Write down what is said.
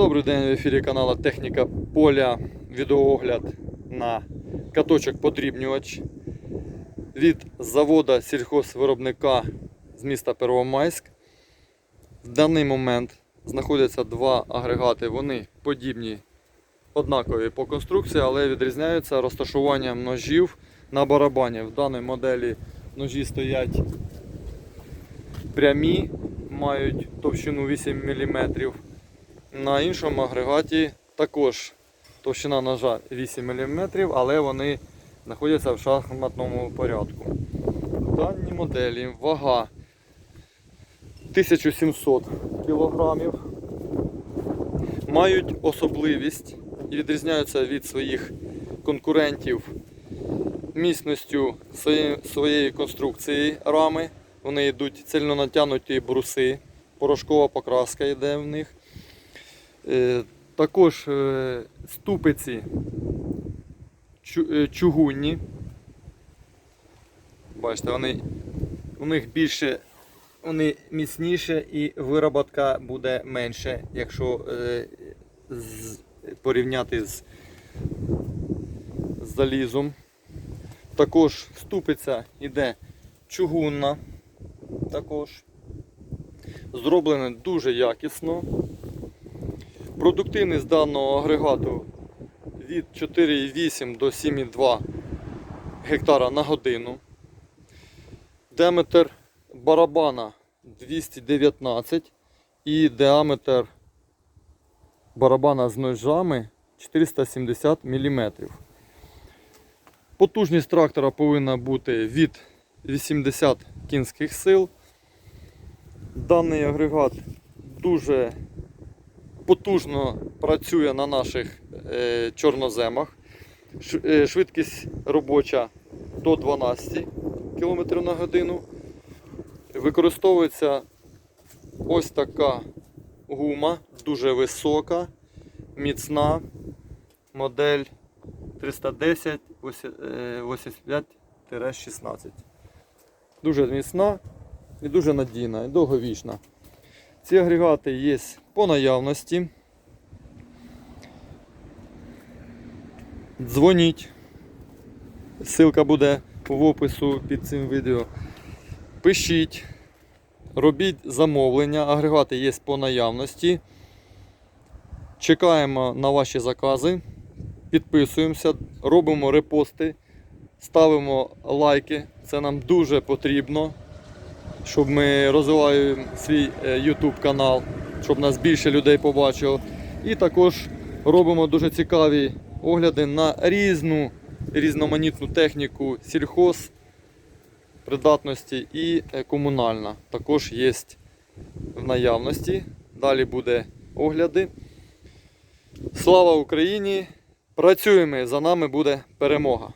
Добрий день в ефірі каналу Техніка Поля. Відеоогляд на каточок подрібнювач від завода сільхозвиробника з міста Первомайськ. В даний момент знаходяться два агрегати. Вони подібні, однакові по конструкції, але відрізняються розташуванням ножів на барабані. В даній моделі ножі стоять прямі, мають товщину 8 мм. На іншому агрегаті також товщина ножа 8 мм, але вони знаходяться в шахматному порядку. В даній моделі вага 1700 кг. Мають особливість і відрізняються від своїх конкурентів міцністю своєї конструкції рами. Вони йдуть цільно натягнуті бруси, порошкова покраска йде в них. Е, Також е, ступиці е, чугунні. Бачите, вони, у них більше, вони міцніше і вироботка буде менше, якщо з, порівняти з, з залізом. Також ступиця йде чугунна. Також. Зроблене дуже якісно. Продуктивність даного агрегату від 4,8 до 7,2 гектара на годину. Діаметр барабана 219 і діаметр барабана з ножами 470 мм. Потужність трактора повинна бути від 80 кінських сил. Даний агрегат дуже потужно працює на наших е, чорноземах. Е, швидкість робоча до 12 км на годину. Використовується ось така гума, дуже висока, міцна модель 310 85-16. Дуже міцна і дуже надійна, і довговічна. Ці агрегати є по наявності. Дзвоніть. Ссылка буде в опису під цим відео. Пишіть, робіть замовлення. Агрегати є по наявності. Чекаємо на ваші закази. Підписуємося, робимо репости, ставимо лайки. Це нам дуже потрібно щоб ми розвиваємо свій е, YouTube канал, щоб нас більше людей побачило. І також робимо дуже цікаві огляди на різну різноманітну техніку сільхоз придатності і е, комунальна. Також є в наявності. Далі буде огляди. Слава Україні! Працюємо! За нами буде перемога!